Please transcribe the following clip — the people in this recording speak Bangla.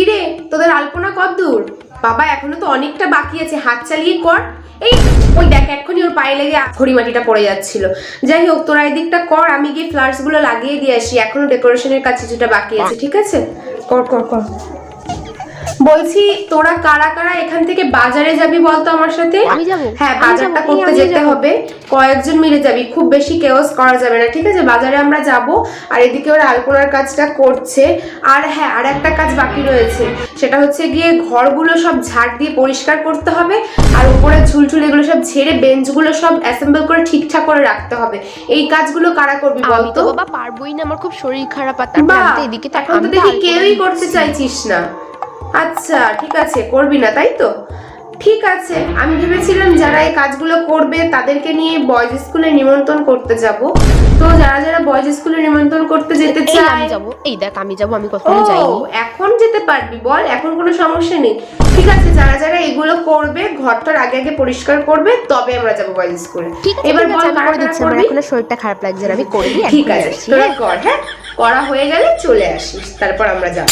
কিরে, তোদের আলপনা কদ্দূর? বাবা, এখনও তো অনেকটা বাকি আছে, হাত চালিয়ে কর। এই, ওই দেখ, এক্ষুনি ওর পায়ে লেগে খড়ি মাটিটা পড়ে যাচ্ছিল। যাই হোক, তোরা এই দিকটা কর, আমি গিয়ে ফ্লাওয়ার্সগুলো লাগিয়ে দিয়ে আসি। এখনও ডেকোরেশনের কাজ কিছুটা বাকি আছে, ঠিক আছে? কর কর কর। বলছি তোরা কারা কারা এখান থেকে বাজারে যাবি বলতো আমার সাথে? হ্যাঁ বাজারটা করতে যেতে হবে। কয়েকজন মিলে যাবি খুব বেশি কেওস করা যাবে না ঠিক আছে? বাজারে আমরা যাব আর এদিকে ওরা আলপনার কাজটা করছে। আর হ্যাঁ আর একটা কাজ বাকি রয়েছে সেটা হচ্ছে গিয়ে ঘরগুলো সব ঝাড় দিয়ে পরিষ্কার করতে হবে আর উপরে ঝুলঝুল এগুলো সব ঝেড়ে বেঞ্চগুলো সব অ্যাসেম্বল করে ঠিকঠাক করে রাখতে হবে। এই কাজগুলো কারা করবি আমি বলতো? তো বাবা পারবোই না আমার খুব শরীর খারাপ আর এদিকে এখন তো দেখি কেউই করতে চাইছিস না। আচ্ছা ঠিক আছে করবি না তাই তো? ঠিক আছে আমি ভেবেছিলাম যারা এই কাজগুলো করবে তাদেরকে নিয়ে বয়েজ স্কুলে নিমন্ত্রণ করতে যাব। তো যারা যারা বয়েজ স্কুলে নিমন্ত্রণ করতে যেতে চায় আমি যাব এই দেখ আমি যাব আমি কখনো যাইনি। এখন যেতে পারবি বল এখন কোনো সমস্যা নেই। ঠিক আছে যারা যারা এগুলো করবে ঘরটার আগে আগে পরিষ্কার করবে তবে আমরা যাব বয়েজ স্কুলে ঠিক আছে এবার বল আমি কারা দিচ্ছি আমার এখন শরীরটা খারাপ লাগছে আমি করে ঠিক আছে তোরা হ্যাঁ? কর হ্যাঁ? করা হয়ে গেলে চলে আসিস তারপর আমরা যাব।